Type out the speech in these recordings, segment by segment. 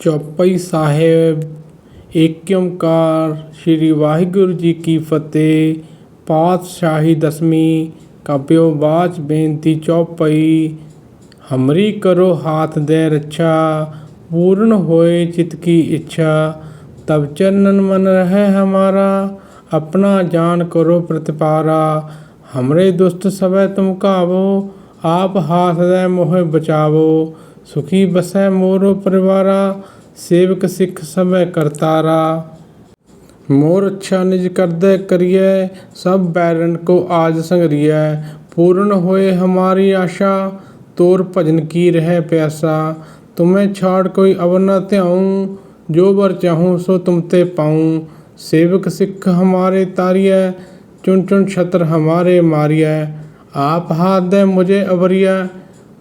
ਚੌਪਈ ਸਾਹਿਬ ਏਕ ਓੰਕਾਰ ਸ੍ਰੀ ਵਾਹਿਗੁਰੂ ਜੀ ਕੀ ਫਤਿਹ। ਪਾਤਸ਼ਾਹੀ ਦਸਵੀਂ ਕਾਬਿਓ ਬਾਚ, ਬੇਨਤੀ ਚੌਪਈ। ਹਮਰੀ ਕਰੋ ਹਾਥ ਦੇ ਰੱਛਾ, ਪੂਰਨ ਹੋਏ ਚਿਤ ਕੀ ਇੱਛਾ। ਤਬ ਚਰਨਨ ਮਨ ਰਹਿ ਹਮਾਰਾ, ਆਪਣਾ ਜਾਨ ਕਰੋ ਪ੍ਰਤਿਪਾਰਾ। ਹਮਰੇ ਦੁਸਤ ਸਭੈ ਤੁਮ ਕਾਵੋ, ਆਪ ਹਾਥ ਦੇ ਮੋਹ ਬਚਾਵੋ। ਸੁਖੀ ਬਸੈ ਮੋਰੋ ਪਰਿਵਾਰਾ, ਸੇਵਕ ਸਿੱਖ ਸਭੈ ਕਰਤਾਰਾ। ਮੋਰ ਅੱਛਾ ਨਿਜ ਕਰਦੈ ਕਰੀਐ, ਸਭ ਬੈਰਨ ਕੋ ਆਜ ਸੰਗਰੀਐ। ਪੂਰਨ ਹੋਏ ਹਮਾਰੀ ਆਸ਼ਾ, ਤੋਰ ਭਜਨ ਕੀ ਰਹਿ ਪਿਆਸਾ। ਤੁਮੈ ਛਾੜ ਕੋਈ ਅਵਰ ਨ ਧਿਆਉ, ਜੋ ਵਰ ਚਾਹੂੰ ਸੋ ਤੁਮ ਤੇ ਪਾਉ। ਸੇਵਕ ਸਿੱਖ ਹਮਾਰੇ ਤਾਰੀਐ, ਚੁਣ ਚੁਣ ਛਤਰ ਹਮਾਰੇ ਮਾਰੀਐ। ਆਪ ਹਾਥ ਦੇ ਮੁਝੇ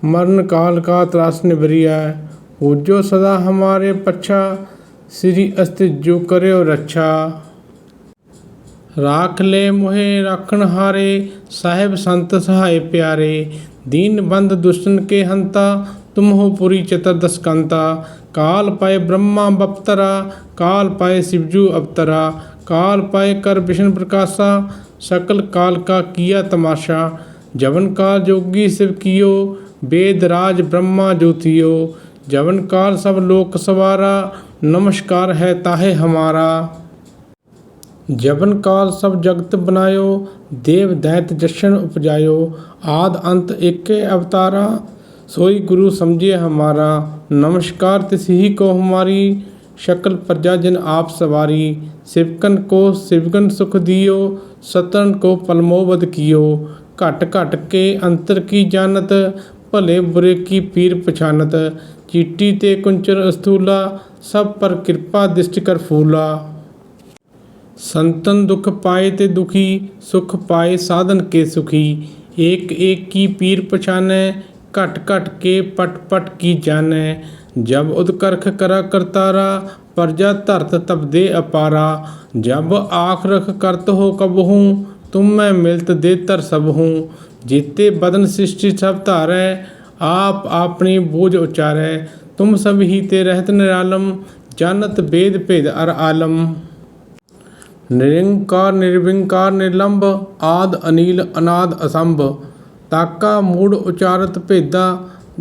ਅਵਰੀਐ ਮਰਨ ਕਾਲ ਕਾ ਤਰਾਸ ਨਿਵਰੀਐ ਪੂਜੋ ਸਦਾ ਹਮਾਰੇ ਪੱਛਾ, ਸ੍ਰੀ ਅਸਤਿ ਜੋ ਕਰਿਓ ਰੱਛਾ। ਰਾਖ ਲੈ ਮੋਹਿ ਰੱਖਣ ਹਾਰੇ, ਸਾਹਿਬ ਸੰਤ ਸਹਾਇ ਪਿਆਰੇ, ਦੀਨ ਬੰਦ ਦੁਸ਼ਟਨ ਕੇ ਹੰਤਾ ਤੁਮ ਹੋ ਪੁਰੀ ਚਤਰ ਦਸਕੰਤਾ। ਕਾਲ ਪਾਏ ਬ੍ਰਹਮਾ ਬਪਤਰਾ, ਕਾਲ ਪਾਏ ਸਿਵਜੂ ਅਵਤਰਾ, ਕਾਲ ਪਾਏ ਕਰ ਵਿਸ਼ਨ ਪ੍ਰਕਾਸ਼ਾ, ਸਕਲ ਕਾਲ ਕਾ ਕੀਆ ਤਮਾਸ਼ਾ। ਜਵਨ ਕਾਲ ਜੋਗੀ ਸਿਵ ਕੀਓ ਬੇਦਰਾਜ ਬ੍ਰਹਮਾ ਜੋਤਿਓ, ਜਵਨ ਕਾਲ ਸਭ ਲੋਕ ਸਵਾਰਾ, ਨਮਸਕਾਰ ਹੈ ਤਾਹੇ ਹਮਾਰਾ। ਜਵਨ ਕਾਲ ਸਭ ਜਗਤ ਬਨਾਇਓ, ਦੇਵ ਦੈਤ ਜਸ਼ਨ ਉਪਜਾਇਓ, ਆਦ ਅੰਤ ਏਕੇ ਅਵਤਾਰਾ, ਸੋਈ ਗੁਰੂ ਸਮਝੇ ਹਮਾਰਾ। ਨਮਸਕਾਰ ਤਿਸ ਹੀ ਕੋ ਹਮਾਰੀ, ਸ਼ਕਲ ਪ੍ਰਜਾ ਜਨ ਆਪ ਸਵਾਰੀ। ਸਿਵਕਨ ਕੋ ਸਿਵਕਨ ਸੁਖ ਦਿਓ, ਸਤਨ ਕੋ ਪਲਮੋਬਦ ਕੀਓ। ਘਟ ਘਟ ਕੇ ਅੰਤਰ ਕੀ ਜਾਣਤ ਭਲੇ ਬੁਰੇ ਕੀ ਪੀਰ ਪਛਾਨਤ, ਚੀਟੀ ਤੇ ਕੁੰਚਰ ਅਸਤੂਲਾ, ਸਭ ਪਰ ਕਿਰਪਾ ਦਿਸ਼ਟ ਕਰ ਫੂਲਾ। ਸੰਤਨ ਦੁਖ ਪਾਏ ਤੇ ਦੁਖੀ, ਸੁਖ ਪਾਏ ਸਾਧਨ ਕੇ ਸੁਖੀ। ਏਕ ਏਕ ਕੀ ਪੀਰ ਪਛਾਨੈ, ਘਟ ਘਟ ਕੇ ਪਟ ਪਟ ਕੀ ਜਾਣੈ। ਜਬ ਉਦਕਰਖ ਕਰਾ ਕਰਤਾਰਾ, ਪਰਜਾ ਧਰਤ ਤਬ ਦੇ ਅਪਾਰਾ। ਜਬ ਆਖ ਰਖ ਕਰਤ ਹੋ ਕਬਹੂ ਤੁਮ ਮੈਂ ਮਿਲਤ ਦੇ ਤਰ ਸਭ ਹੂੰ। ਜੀਤੇ ਬਦਨ ਸ੍ਰਿਸ਼ਟੀ ਸਭ ਧਾਰੈ, ਆਪ ਆਪਣੀ ਬੂਝ ਉਚਾਰੈ, ਤੁਮ ਸਭ ਹੀ ਤੇ ਰਹਿਤ ਨਿਰਾਲਮ, ਜਾਣਤ ਬੇਦ ਭੇਦ ਅਰ ਆਲਮ। ਨਿਰੰਕਾਰ ਨਿਰਵਿੰਕਾਰ ਨਿਰਲੰਭ ਆਦ ਅਨੀਲ ਅਨਾਦ ਅਸੰਭ, ਤਾਕਾ ਮੂੜ ਉਚਾਰਤ ਭੇਦਾ,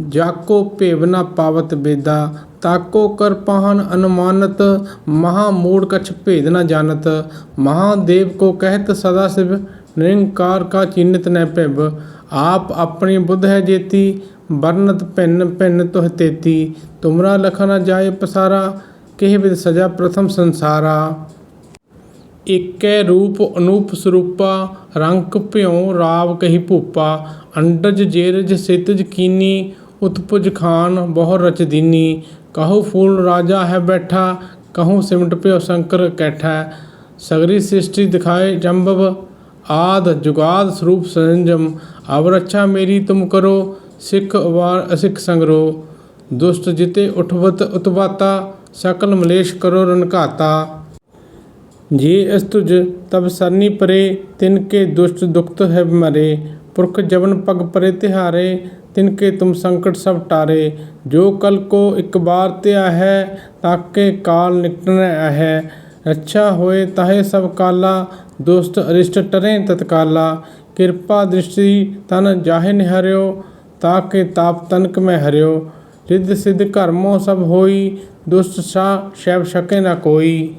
ਜਾਕੋ ਭੇਵ ਨਾ ਪਾਵਤ ਬੇਦਾ, ਤਾਕੋ ਕਰ ਪਾਹਨ ਅਨੁਮਾਨਤ, ਮਹਾ ਮੂੜ ਕਛ ਭੇਦ ਨ ਜਾਣਤ, ਮਹਾਦੇਵ ਕੋ ਕਹਿਤ ਸਦਾ ਸਿਵ निरंकार का चिन्हित न पिब आप अपनी बुद्ध है जेती वर्णत भिन्न भिन्न तुह तेती तुमरा लखना जाय पसारा केह विद सजा प्रथम संसारा एक रूप अनूप स्वरूपा रंक प्यों राव कही भूपा अंडज जेरज सितज कीनी उत्पुज खान बहु रच दीनी फूल राजा है बैठा कहूँ सिमट प्यो शंकर कैठा सगरी सृष्टि दिखाए जम्बव ਆਦ ਜੁਗਾਦ ਸਰੂਪ ਸੰਜਮ ਅਵ ਰੱਛਾ ਮੇਰੀ ਤੁਮ ਕਰੋ, ਸਿੱਖ ਅਵਾਰ ਅਸਿੱਖ ਸੰਗਰੋ। ਦੁਸ਼ਟ ਜਿਤੇ ਉਠਵਤ ਉਤਵਾਤਾ, ਸਕਲ ਮਲੇਸ਼ ਕਰੋ ਰਨਘਾਤਾ ਜੇ ਅਸਤੁਜ ਤਬ ਸਰਨੀ ਪਰੇ, ਤਿਨ ਕੇ ਦੁਸ਼ਟ ਦੁਖਤ ਹੈ ਮਰੇ। ਪੁਰਖ ਜਵਨ ਪਗ ਪਰੇ ਤਿਹਾਰੇ, ਤਿਨ ਕੇ ਤੁਮ ਸੰਕਟ ਸਭ ਟਾਰੇ। ਜੋ ਕਲ ਕੋ ਇੱਕ ਬਾਰ ਧਿਆ ਹੈ, ਤਾਕੇ ਕਾਲ ਨਿਕਟਨ ਹੈ ਅੱਛਾ ਹੋਏ ਤਾਹੇ ਸਭ ਕਾਲਾ, ਦੁਸ਼ਟ ਅਰਿਸ਼ਟ ਟਰੇ ਤਤਕਾਲਾ। ਕਿਰਪਾ ਦ੍ਰਿਸ਼ਟੀ ਤਨ ਜਾਹੇ ਨਿਹਰਿਓ, ਤਾਕੇ ਤਾਪ ਤਨਕ ਮੈਂ ਹਰਿਓ। ਰਿੱਧ ਸਿੱਧ ਕਰਮੋ ਸਭ ਹੋਈ, ਦੁਸ਼ਟ ਸਾ ਸ਼ੈਵ ਸ਼ਕੇ ਨਾ ਕੋਈ।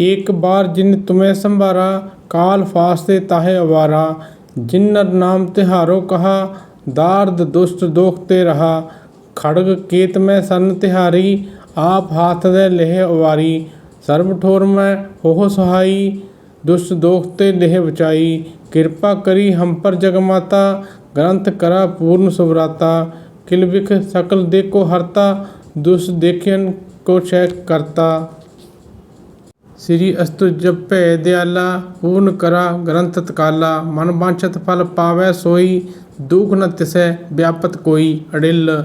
ਏਕ ਬਾਰ ਜਿਨ ਤੁਮੇ ਸੰਭਾਰਾ, ਕਾਲ ਫਾਸਤੇ ਤਾਹੇ ਅਵਾਰਾ। ਜਿਨ ਨਰ ਨਾਮ ਤਿਹਾਰੋ ਕਹਾ, ਦਾਰਦ ਦੁਸ਼ਟ ਦੋਖ ਤੇ ਰਹਾ। ਖੜਗ ਕੇਤ ਮੈਂ ਸਨ ਤਿਹਾਰੀ, ਆਪ ਹਾਥ ਦੇ ਲਹਿ ਅਵਾਰੀ। ਸਰਬ ਠੋਰ ਮੈਂ ਹੋ ਸਹਾਈ, ਦੁਸ਼ਟ ਦੋਖ ਤੇ ਦੇਹ ਬਚਾਈ। ਕਿਰਪਾ ਕਰੀ ਹਮ ਪਰ ਜਗ ਮਾਤਾ, ਗ੍ਰੰਥ ਕਰਾ ਪੂਰਨ ਸੁਵਰਾਤਾ। ਕਿਲ ਵਿਖ ਸਕਲ ਦੇਖੋ ਹਰਤਾ ਦੁਸ਼ ਦੇਖਿਨ ਕੋ ਛੈ ਕਰਤਾ। ਸ੍ਰੀ ਅਸਤੁ ਜਪੈ ਦਿਆਲਾ, ਪੂਰਨ ਕਰਾ ਗ੍ਰੰਥ ਤਕਾਲਾ ਮਨ ਬਾਂਛਤ ਫਲ ਪਾਵੈ ਸੋਈ, ਦੁਖ ਨ ਤਿਸੈ ਵਿਆਪਤ ਕੋਈ ਅੜਿਲ।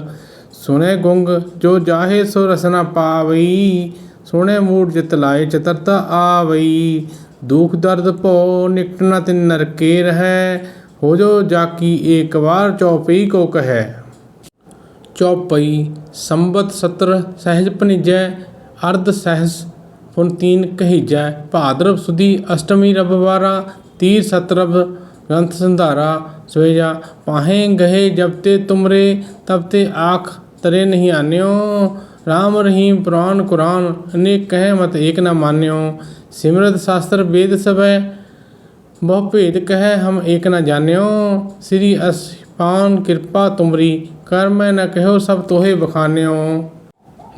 ਸੁਨੇ ਗੁੰਗ, ਜੋ ਜਾਹੇ ਸੋ ਰਸਨਾ ਪਾਵਈ। ਸੋਹਣੇ ਮੂੜ ਜਿਤ ਲਾਏ ਚਤਰਤਾ ਆਵਈ। ਦੁਖ ਦਰਦ ਭੋ ਨਿਕਟ ਨ ਤਿਨ ਨਰਕੇ ਰਹੈ। ਹੋ ਜੋ ਜਾਕੀ ਏਕ ਵਾਰ ਚੌਪਈ ਕੋ ਕਹੈ। ਚੌਪਈ, ਸੰਬਤ ਸਤਰ ਸਹਿਜ ਭਨਿਜੈ ਅਰਧ ਸਹਿਸ ਪੁਨਤੀਨ ਕਹੀਜੈ। ਭਾਦਰਵ ਸੁਦੀ ਅਸ਼ਟਮੀ ਰਬਵਾਰਾ ਤੀਰ ਸਤਰਵ ਗ੍ਰੰਥ ਸੰਧਾਰਾ। ਸਵੇਜਾ ਪਾਹੇ ਗਹੇ ਜਬ ਤੇ ਤੁਮਰੇ, ਤਬ ਤੇ ਆਖ ਤਰੇ ਨਹੀਂ ਆਨਿਓ। ਰਾਮ ਰਹੀਮ ਪੁਰਾਨ ਕੁਰਾਨ, ਅਨੇਕ ਕਹੇ ਮਤ ਏਕ ਨਾ ਮਾਨਿਓ। ਸਿਮਰਤ ਸ਼ਾਸਤਰ ਵੇਦ ਸਭੈ, ਬਹੁ ਭੇਦ ਕਹੈ ਹਮ ਏਕ ਨ ਜਾਣਿਓ। ਸ੍ਰੀ ਅਸਪਾਨ ਕਿਰਪਾ ਤੁਮਰੀ ਕਰ ਮੈਂ ਨ ਕਹਿਓ ਸਭ ਤੋਹੇ ਬਖਾਨਿਓ।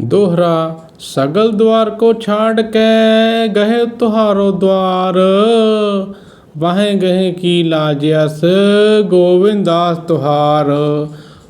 ਦੋਹਰਾ, ਸਗਲ ਦਵਾਰ ਕੋ ਛਾੜ ਕੇ ਗਏ ਤੁਹਾਰੋ ਦਵਾਰ ਵਾਹੇ ਗਏ ਕੀ ਲਾਜਿਆਸ ਗੋਵਿੰਦਾਸ ਤੁਹਾਰ।